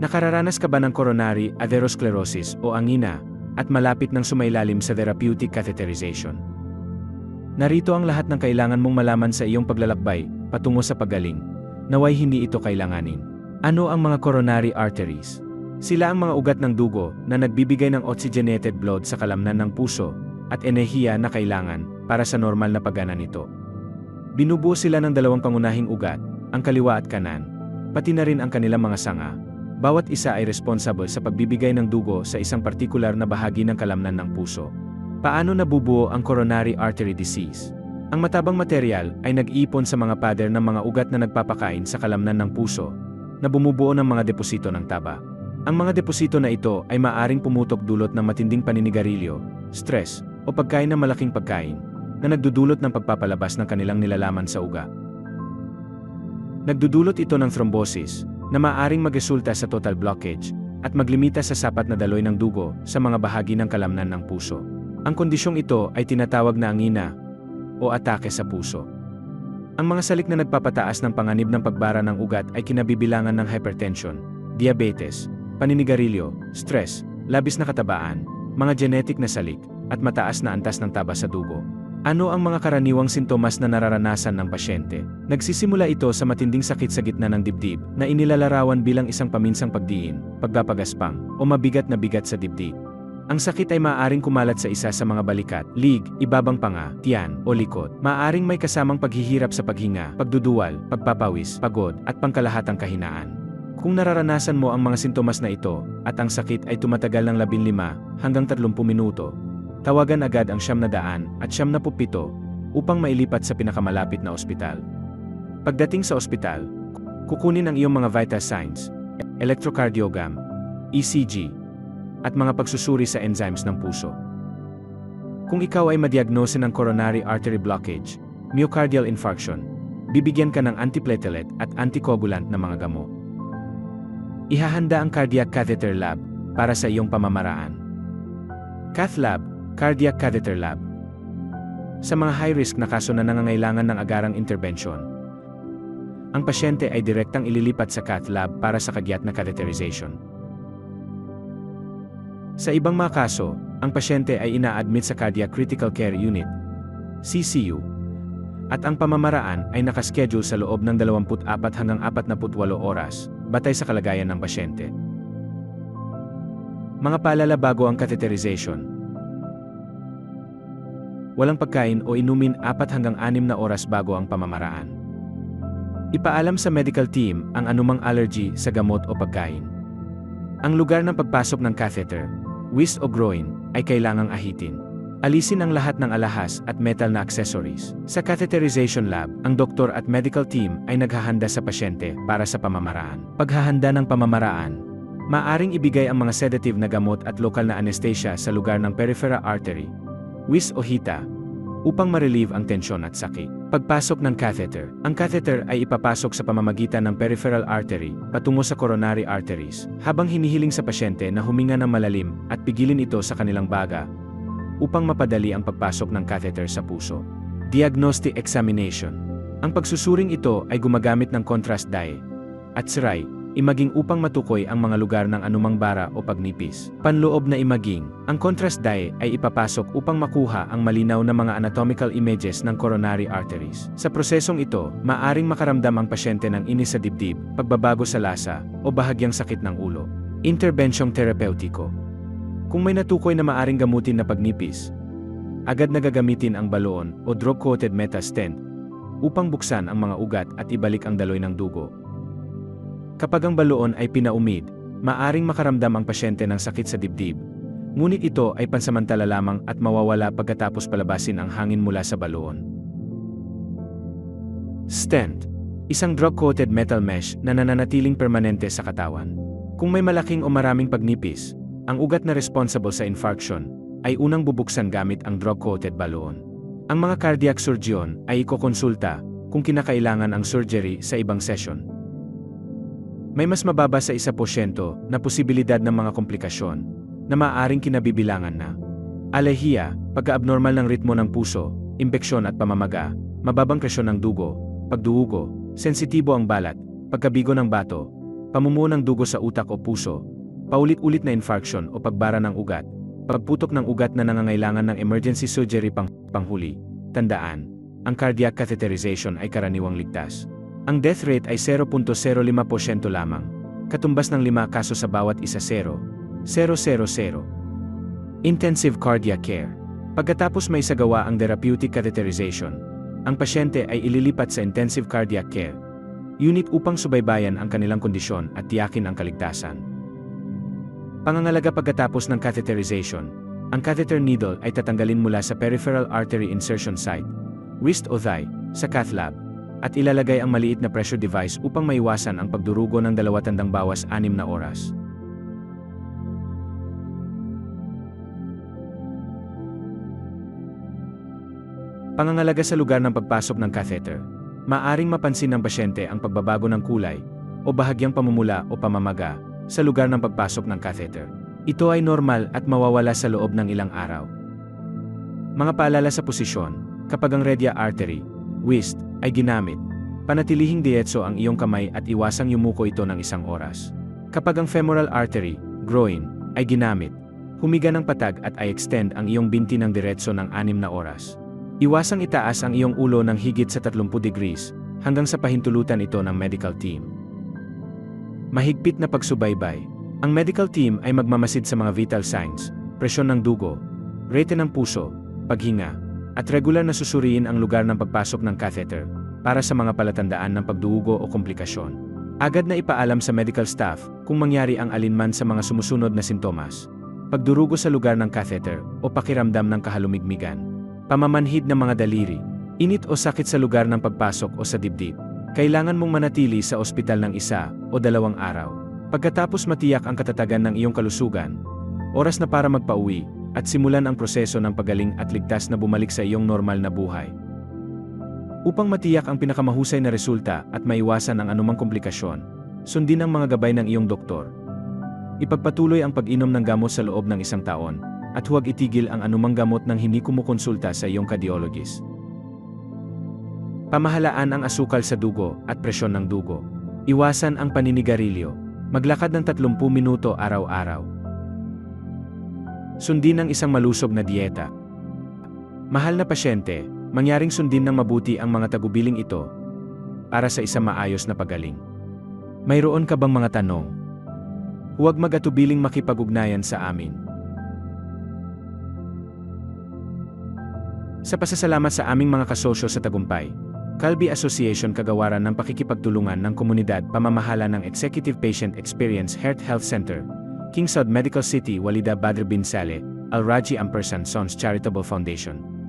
Nakararanas ka ba ng coronary atherosclerosis o angina at malapit ng sumailalim sa therapeutic catheterization? Narito ang lahat ng kailangan mong malaman sa iyong paglalakbay patungo sa pagaling. Naway hindi ito kailanganin. Ano ang mga coronary arteries? Sila ang mga ugat ng dugo na nagbibigay ng oxygenated blood sa kalamnan ng puso at enerhiya na kailangan para sa normal na paggana nito. Binubuo sila ng dalawang pangunahing ugat, ang kaliwa at kanan, pati na rin ang kanilang mga sanga. Bawat isa ay responsible sa pagbibigay ng dugo sa isang partikular na bahagi ng kalamnan ng puso. Paano nabubuo ang coronary artery disease? Ang matabang material ay nag-iipon sa mga pader ng mga ugat na nagpapakain sa kalamnan ng puso, na bumubuo ng mga deposito ng taba. Ang mga deposito na ito ay maaring pumutok dulot ng matinding paninigarilyo, stress, o pagkain ng malaking pagkain, na nagdudulot ng pagpapalabas ng kanilang nilalaman sa uga. Nagdudulot ito ng thrombosis, na maaring magresulta sa total blockage, at maglimita sa sapat na daloy ng dugo sa mga bahagi ng kalamnan ng puso. Ang kondisyong ito ay tinatawag na angina o atake sa puso. Ang mga salik na nagpapataas ng panganib ng pagbara ng ugat ay kinabibilangan ng hypertension, diabetes, paninigarilyo, stress, labis na katabaan, mga genetic na salik, at mataas na antas ng taba sa dugo. Ano ang mga karaniwang sintomas na nararanasan ng pasyente? Nagsisimula ito sa matinding sakit sa gitna ng dibdib na inilalarawan bilang isang paminsang pagdiin, pagpapagaspang, o mabigat na bigat sa dibdib. Ang sakit ay maaaring kumalat sa isa sa mga balikat, lig, ibabang panga, tiyan, o likod. Maaaring may kasamang paghihirap sa paghinga, pagduduwal, pagpapawis, pagod, at pangkalahatang kahinaan. Kung nararanasan mo ang mga sintomas na ito, at ang sakit ay tumatagal ng 15 hanggang 30 minuto, tawagan agad ang siyam na daan at siyam na pupito upang mailipat sa pinakamalapit na ospital. Pagdating sa ospital, kukunin ang iyong mga vital signs, electrocardiogram, ECG, at mga pagsusuri sa enzymes ng puso. Kung ikaw ay madiagnose ng coronary artery blockage, myocardial infarction, bibigyan ka ng antiplatelet at anticoagulant na mga gamot. Ihahanda ang cardiac catheter lab para sa iyong pamamaraan. Cath lab Cardiac Catheter Lab. Sa mga high-risk na kaso na nangangailangan ng agarang intervention, ang pasyente ay direktang ililipat sa cath lab para sa kagyat na catheterization. Sa ibang mga kaso, ang pasyente ay ina-admit sa Cardiac Critical Care Unit, CCU, at ang pamamaraan ay nakaschedule sa loob ng 24 hanggang 48 oras, batay sa kalagayan ng pasyente. Mga paalala bago ang catheterization, walang pagkain o inumin 4 hanggang 6 na oras bago ang pamamaraan. Ipaalam sa medical team ang anumang allergy sa gamot o pagkain. Ang lugar ng pagpasok ng catheter, wrist o groin, ay kailangang ahitin. Alisin ang lahat ng alahas at metal na accessories. Sa catheterization lab, ang doktor at medical team ay naghahanda sa pasyente para sa pamamaraan. Paghahanda ng pamamaraan, maaring ibigay ang mga sedative na gamot at lokal na anesthesia sa lugar ng peripheral artery, wis o hita, upang ma-relieve ang tensyon at sakit. Pagpasok ng catheter. Ang catheter ay ipapasok sa pamamagitan ng peripheral artery patungo sa coronary arteries habang hinihiling sa pasyente na huminga ng malalim at pigilin ito sa kanilang baga upang mapadali ang pagpasok ng catheter sa puso. Diagnostic examination. Ang pagsusuring ito ay gumagamit ng contrast dye at SRI imaging upang matukoy ang mga lugar ng anumang bara o pagnipis. Panloob na imaging, ang contrast dye ay ipapasok upang makuha ang malinaw na mga anatomical images ng coronary arteries. Sa prosesong ito, maaring makaramdam ang pasyente ng inis sa dibdib, pagbabago sa lasa, o bahagyang sakit ng ulo. Interbensyong terapeutiko. Kung may natukoy na maaring gamutin na pagnipis, agad na gagamitin ang baloon o drug-coated metal stent upang buksan ang mga ugat at ibalik ang daloy ng dugo. Kapag ang baloon ay pinaumid, maaring makaramdam ang pasyente ng sakit sa dibdib. Ngunit ito ay pansamantala lamang at mawawala pagkatapos palabasin ang hangin mula sa baloon. Stent Isang drug-coated metal mesh na nananatiling permanente sa katawan. Kung may malaking o maraming pagnipis, ang ugat na responsible sa infarction ay unang bubuksan gamit ang drug-coated baloon. Ang mga cardiac surgeon ay ikokonsulta kung kinakailangan ang surgery sa ibang session. May mas mababa sa 1% na posibilidad ng mga komplikasyon na maaaring kinabibilangan na alehiya, pagka-abnormal ng ritmo ng puso, impeksyon at pamamaga, mababang presyon ng dugo, pagduugo, sensitibo ang balat, pagkabigo ng bato, pamumuo ng dugo sa utak o puso, paulit-ulit na infarction o pagbara ng ugat, pagputok ng ugat na nangangailangan ng emergency surgery pang panghuli. Tandaan, ang cardiac catheterization ay karaniwang ligtas. Ang death rate ay 0.05% lamang, katumbas ng 5 kaso sa bawat isa 0. 000. Intensive cardiac care. Pagkatapos may sagawa ang therapeutic catheterization, ang pasyente ay ililipat sa intensive cardiac care unit upang subaybayan ang kanilang kondisyon at tiyakin ang kaligtasan. Pangangalaga pagkatapos ng catheterization, ang catheter needle ay tatanggalin mula sa peripheral artery insertion site, wrist o thigh, sa cath lab, at ilalagay ang maliit na pressure device upang maiwasan ang pagdurugo ng dalawa tandang bawas anim na oras. Pangangalaga sa lugar ng pagpasok ng catheter. Maaring mapansin ng pasyente ang pagbabago ng kulay o bahagyang pamumula o pamamaga sa lugar ng pagpasok ng catheter. Ito ay normal at mawawala sa loob ng ilang araw. Mga paalala sa posisyon, kapag ang radial artery, wrist, ay ginamit, panatilihing dietso ang iyong kamay at iwasang yumuko ito ng isang oras. Kapag ang femoral artery, groin, ay ginamit, humiga ng patag at i-extend ang iyong binti ng diretso ng anim na oras. Iwasang itaas ang iyong ulo ng higit sa 30 degrees hanggang sa pahintulutan ito ng medical team. Mahigpit na pagsubaybay. Ang medical team ay magmamasid sa mga vital signs, presyon ng dugo, rate ng puso, paghinga, at regular na susuriin ang lugar ng pagpasok ng catheter para sa mga palatandaan ng pagdugo o komplikasyon. Agad na ipaalam sa medical staff kung mangyari ang alinman sa mga sumusunod na sintomas. Pagdurugo sa lugar ng catheter o pakiramdam ng kahalumigmigan pamamanhid ng mga daliri, init o sakit sa lugar ng pagpasok o sa dibdib. Kailangan mong manatili sa ospital ng isa o dalawang araw. Pagkatapos matiyak ang katatagan ng iyong kalusugan, oras na para magpauwi at simulan ang proseso ng pagaling at ligtas na bumalik sa iyong normal na buhay. Upang matiyak ang pinakamahusay na resulta at maiwasan ang anumang komplikasyon, sundin ang mga gabay ng iyong doktor. Ipagpatuloy ang pag-inom ng gamot sa loob ng isang taon, at huwag itigil ang anumang gamot nang hindi kumukonsulta sa iyong cardiologist. Pamahalaan ang asukal sa dugo at presyon ng dugo. Iwasan ang paninigarilyo. Maglakad ng 30 minuto araw-araw. Sundin ang isang malusog na dieta. Mahal na pasyente, mangyaring sundin ng mabuti ang mga tagubiling ito para sa isang maayos na pagaling. Mayroon ka bang mga tanong? Huwag mag-atubiling makipag-ugnayan sa amin. Sa pasasalamat sa aming mga kasosyo sa tagumpay, Calbi Association kagawaran ng pakikipagtulungan ng komunidad pamamahala ng Executive Patient Experience Health Health Center, King Saud Medical City Walida Badr bin Saleh, Al Raji Ampersand Sons Charitable Foundation.